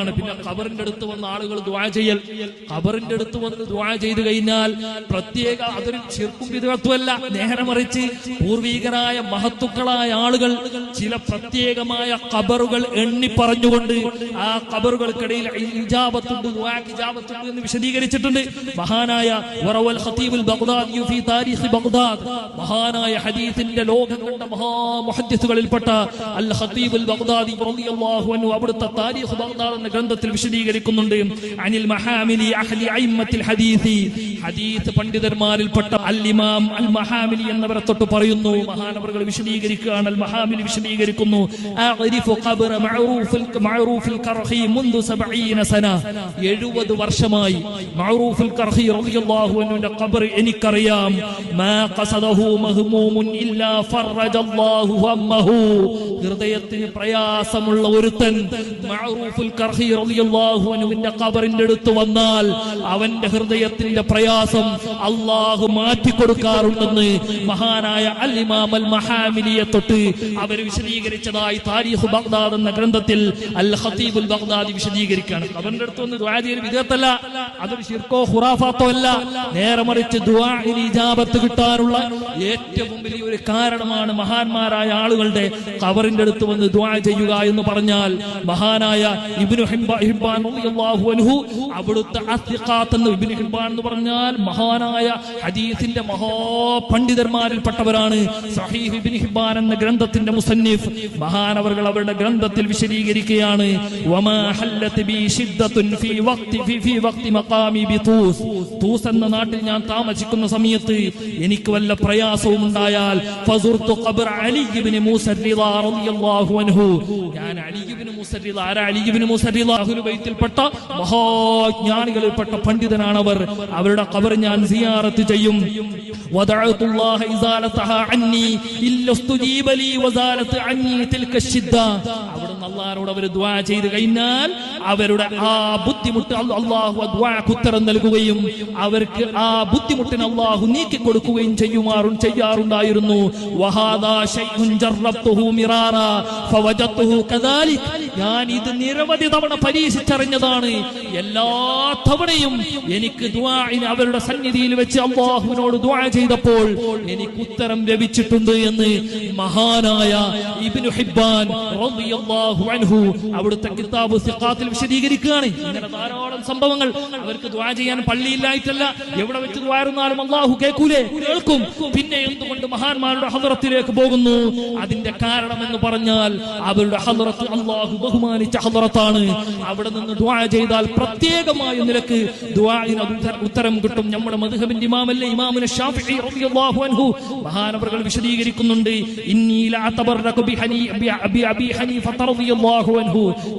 ആണ്. പിന്നെ ഖബറിന്റെ അടുത്ത് വന്ന ആളുകൾ ദ്വാ ചെയ്യൽ. ഖബറിന്റെ അടുത്ത് വന്ന് ദ്വാ ചെയ്തു കഴിഞ്ഞാൽ പ്രത്യേക അതൊരു ചെറുക്കും വിധത്വല്ല നേരെ മറിച്ച് പൂർവീകരായ മഹത്തുക്കളായ ആളുകൾ ചില പ്രത്യേകമായ ഖബറുകൾ എണ്ണി പറഞ്ഞുകൊണ്ട് ആ ഖബറുകൾക്കിടയിൽ ഇജാബത്തുണ്ട് ഇജാബത്തുണ്ട് എന്ന് വിശദീകരിച്ചിട്ടുണ്ട്. മഹാനായ വറവൽ ഖതീബുൽ ബഗ്ദാദി ഫീ താരിഖ് ബഗ്ദാദ്. മഹാനായ ഹദീസിന്റെ ലോകം കണ്ട അൽ ഖതീബുൽ ബഗ്ദാദി റളിയല്ലാഹു അൻഹു അവിടുത്തെ താരിഖ് ബഗ്ദാദ് എന്ന ഗ്രന്ഥത്തിൽ വിശദീകരിക്കുന്നുണ്ട്. അനിൽ മഹാമിലി അഹ്ലി അയിമ്മത്തിൽ ഹദീസി. ഹദീസ് പണ്ഡിതന്മാരിൽപ്പെട്ട അൽ ഇമാം അൽ മഹാമിലി എന്നവരെ തൊട്ട് പറയുന്നു. മഹാനവറുകൾ വിശദീകരിക്കുകയാണ്. അൽ മഹാമിലി വിശദീകരിക്കുന്നു. എഴുപത് ഖബ്റ മഅറൂഫിൽ മഅറൂഫിൽ കർഹി മുൻദു 70 സന. 70 വർഷമായി എനിക്കറിയാം. ഹൃദയത്തിന് പ്രയാസമുള്ള ഒരുത്തൻ മഅറൂഫുൽ കബറിന്റെ അടുത്ത് വന്നാൽ അവന്റെ ഹൃദയത്തിന്റെ പ്രയാസം അള്ളാഹു മാറ്റി കൊടുക്കാറുണ്ടെന്ന് മഹാനായ അൽ മഹാമിനിയെ തൊട്ട് അവർ വിശദീകരിച്ചതായി താരിഖ് ബഗ്ദാദ് എന്ന ഗ്രന്ഥത്തിൽ അൽ ഖതീബുൽ ബഗ്ദാദി വിശദീകരിക്കുകയാണ്. അവന്റെ അടുത്ത് വന്ന് ദുആ ചെയ്യൽ വിധേയത്തല്ല അതൊരു ശിർക്കോ ഖുറാഫാത്തോ അല്ല. നേരെ മറിച്ച് ഇജാബത്ത് കിട്ടാനുള്ള ഏറ്റവും വലിയ ഒരു കാരണമാണ് മഹാന്മാരായ ആളുകളുടെ ഖബറിന്റെ അടുത്ത് വന്ന് ദുആ ചെയ്യുക എന്ന് പറഞ്ഞാൽ മഹാനായ ഇബ്നു ഹിബ്ബാൻ അവിടുത്തെ എന്ന് ഇബ്നു ഹിബ്ബാൻ എന്ന് പറഞ്ഞാൽ മഹാനായ ഹദീസിന്റെ മഹാപണ്ഡിതന്മാരിൽപ്പെട്ടവരാണ്. സഹീഹ് ഇബ്നു ഹിബ്ബാൻ എന്ന ഗ്രന്ഥത്തിന്റെ മുസന്നിഫ് മഹാനവറുകൾ അവരുടെ ഗ്രന്ഥത്തിൽ വിശദീകരിക്കുകയാണ്. തൂസ്. എന്ന നാട്ടിൽ ഞാൻ താമസിക്കുന്ന സമയത്ത് എനിക്ക് വല്ല പ്രയാസവും ഉണ്ടായാൽ ഞാൻ അലി ഇബ്നു മൂസ ആരാ അലി ഇബ്നു നബി മഹാജ്ഞാനികളിൽപ്പെട്ട പണ്ഡിതനാണ് അവർ അവരുടെ കബർ ഞാൻ സിയാറത്ത് ചെയ്യും. അള്ളാഹനോട് കഴിഞ്ഞാൽ അവരുടെ ആ ബുദ്ധിമുട്ട് ഉത്തരം നൽകുകയും അവർക്ക് ആ ബുദ്ധിമുട്ടിന് അള്ളാഹു നീക്കി കൊടുക്കുകയും ചെയ്യുമാറും ചെയ്യാറുണ്ടായിരുന്നു. വഹാദാ മിറാറ കദാലിക്. ഞാൻ ഇത് നിരവധി തവണ പരീക്ഷിച്ചറിഞ്ഞതാണ്. എല്ലാ തവണയും എനിക്ക് അവരുടെ സന്നിധിയിൽ വെച്ച് അള്ളാഹുവിനോട് ദ്വാ ചെയ്തപ്പോൾ എനിക്ക് ഉത്തരം ലഭിച്ചിട്ടുണ്ട് എന്ന് മഹാനായ ഇബ്നു റളിയല്ലാഹു അൻഹു അവിടുത്തെ കിതാബ് സിഖാത്തിൽ വിശദീകരിക്കുകയാണ്. ഇങ്ങനെ ധാരാളം സംഭവങ്ങൾ അവർക്ക് ദ്വാ ചെയ്യാൻ പള്ളിയില്ലായിട്ടല്ല. എവിടെ വെച്ച് ദ്വാരുന്നാലും അള്ളാഹു കേൾക്കൂലേ? കേൾക്കും. പിന്നെ എന്തുകൊണ്ട് മഹാന്മാരുടെ ഹദറത്തിലേക്ക് പോകുന്നു? അതിന്റെ കാരണം എന്ന് പറഞ്ഞാൽ അവരുടെ ഹദറത്ത് അള്ളാഹു ബഹുമാനിച്ച ഹദറത്താണ് അവിടെ നിന്ന് ദ്വാ ചെയ്താൽ പ്രത്യേകമായ നിലയ്ക്ക് ദ്വാഇന് ഉത്തരം കിട്ടും. നമ്മുടെ മധുഹബിന്റെ ഇമാമല്ലേ? ഇമാമുന റളിയല്ലാഹു അൻഹു. മഹാനവറുകൾ വിശദീകരിക്കുന്നുണ്ട്.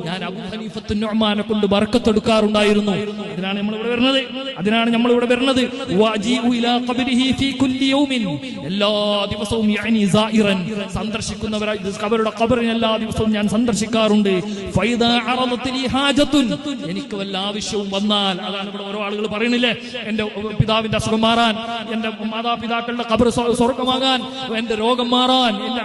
ഞാൻ അബൂ ഹനീഫത്തു നുഅമാനെ കൊണ്ട് ബർക്കത്ത് എടുക്കാറുണ്ടായിരുന്നു അതിനാണ് നമ്മൾ ഇവിടെ വരുന്നത് അതിനാണ് നമ്മൾ ഇവിടെ വരുന്നത് എല്ലാ ദിവസവും സന്ദർശിക്കുന്നവരായി അവരുടെ ഖബറിനെ എല്ലാ ദിവസവും ഞാൻ സന്ദർശിക്കാറുണ്ട്. എനിക്ക് വല്ല ആവശ്യവും വന്നാൽ അതാണ് ഇവിടെ ഓരോ ആളുകൾ പറയണില്ലേ? എന്റെ പിതാവിന്റെ അസുഖം മാറാൻ എന്റെ മാതാപിതാക്കളുടെ കബർ സ്വ- സ്വർഗമാകാൻ എന്റെ രോഗം മാറാൻ എന്റെ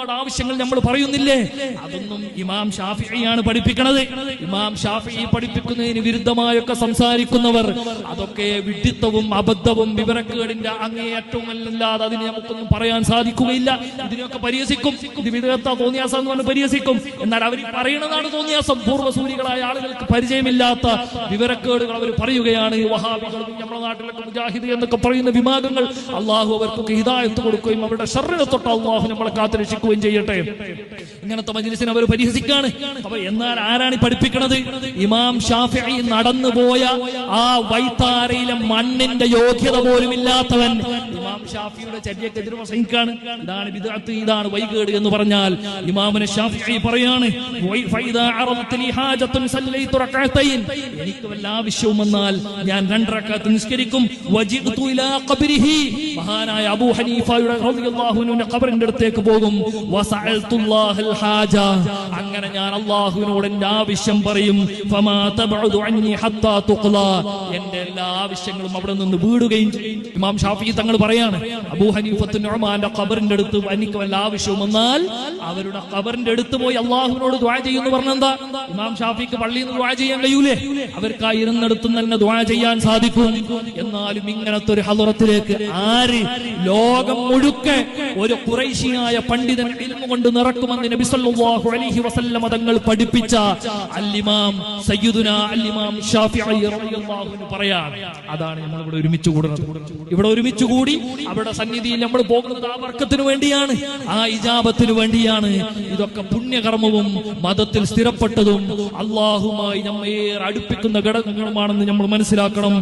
ഒരുപാട് ആവശ്യങ്ങൾ നമ്മൾ പറയുന്നില്ലേ? അതൊന്നും ഇമാം ഷാഫിയാണ് പഠിപ്പിക്കണത്. ഇമാം ഷാഫി പഠിപ്പിക്കുന്നതിന് വിരുദ്ധമായൊക്കെ സംസാരിക്കുന്നവർ അതൊക്കെ വിഡിത്തവും അബദ്ധവും വിവരക്കേടിന്റെ അങ്ങേയറ്റവും അല്ലാതെ അതിന് നമുക്കൊന്നും പറയാൻ സാധിക്കുകയില്ല. ഇതിനെയൊക്കെ പരിഹസിക്കും. ഇത് വിധത്ത തോന്നിയാസം എന്ന് പറഞ്ഞ് പരിഹസിക്കും. എന്നാൽ അവർ പറയുന്നതാണ് തോന്നിയാസം. പൂർവസൂരികളായ ആളുകൾക്ക് പരിചയമില്ലാത്ത വിവരക്കേടുകൾ അവർ പറയുകയാണ്. നമ്മുടെ നാട്ടിലൊക്കെ മുജാഹിദ് എന്നൊക്കെ പറയുന്ന വിഭാഗങ്ങൾ അള്ളാഹു അവർക്കൊക്കെ ഹിതായത്ത് കൊടുക്കുകയും അവരുടെ ഷർറിനെ തൊട്ട് അള്ളാഹു നമ്മളെ കാത്തുരക്ഷിക്കുകയും ചെയ്യട്ടെ. ഇങ്ങനത്തെ മജ്ലിസിനെ അവർ പരിഹസിക്കാണ്. അപ്പൊ എന്നാൽ ആരാണ് പഠിപ്പിക്കണത്? ഇമാം ഷാഫി നടന്നുപോയ ആ വൈത്താരയിലെ മണ്ണിന്റെ യോഗ്യത പോലും ഇല്ലാത്തവൻ ഇമാം ഷാഫിയുടെ ചര്യക്കെതിരെ പ്രസംഗിക്കാണ് ഇതാണ് ബിദ്അത്ത് ഇതാണ് വൈകേട് എന്ന് പറഞ്ഞാൽ ഇമാമിനെ ഷാഫി പറയാണ് എനിക്ക് വല്ല ആവശ്യവും വന്നാൽ ഞാൻ രണ്ട് റക്അത്ത് നിസ്കരിക്കും. മഹാനായ അബൂ ഹനീഫയുടെ ഖബറിന്റെ അടുത്തേക്ക് പോകും. അങ്ങനെ ഞാൻ അള്ളാഹുവിനോട് എന്റെ ആവശ്യം പറയും എന്റെ എല്ലാ ആവശ്യങ്ങളും അവിടെ നിന്ന് വീടുകയും ഇമാം ഷാഫി തങ്ങൾ പറയാണ് അബൂ ഹനീഫത്ത് നുഅ്മാന്റെ ഖബറിന്റെ അടുത്ത് എനിക്ക് വല്ല ആവശ്യവും വന്നാൽ അവരുടെ ഖബറിന്റെ അടുത്ത് പോയി അള്ളാഹുവിനോട് ദ്വാ ചെയ്യുന്നു പറഞ്ഞെന്താ ഇമാം ഷാഫിക്ക് പള്ളിയിൽ നിന്ന് ദ്വാ ചെയ്യാൻ കഴിയൂലേ? അവർക്കായി ഇരുന്നിടത്ത് തന്നെ ദ്വാ ചെയ്യാൻ സാധിക്കും. എന്നാലും ഇങ്ങനത്തെ ഒരു ഹലുറത്തിലേക്ക് ആര് ലോകം മുഴുക്കെ ഒരു കുറേശിയായ പണ്ഡിതൻ ഇൽമ കൊണ്ട് നിറക്കുമെന്ന് നബി സല്ലല്ലാഹു അലൈഹി വസല്ലമ തങ്ങൾ പഠിപ്പിച്ച അല്ലിമാം സയ്യിദുന അല്ലിമാം ഷാഫിഈ റളിയല്ലാഹു അൻഹു പറയാണ്. അതാണ് നമ്മൾ ഇവിടെ ഒരുമിച്ച് കൂടുന്നത്. ഇവിടെ ഒരുമിച്ച് കൂടി അവിടെ സന്നിധിയിൽ നമ്മൾ പോകുന്നത് ആ വർക്കത്തിന് വേണ്ടിയാണ് ആ ഇജാബത്തിന് വേണ്ടിയാണ്. ഇതൊക്കെ പുണ്യകർമ്മവും മതത്തിൽ സ്ഥിരപ്പെട്ടതും അള്ളാഹുമായി നമ്മേറെ അടുപ്പിക്കുന്ന ഘടകങ്ങളുമാണെന്ന് നമ്മൾ മനസ്സിലാക്കണം.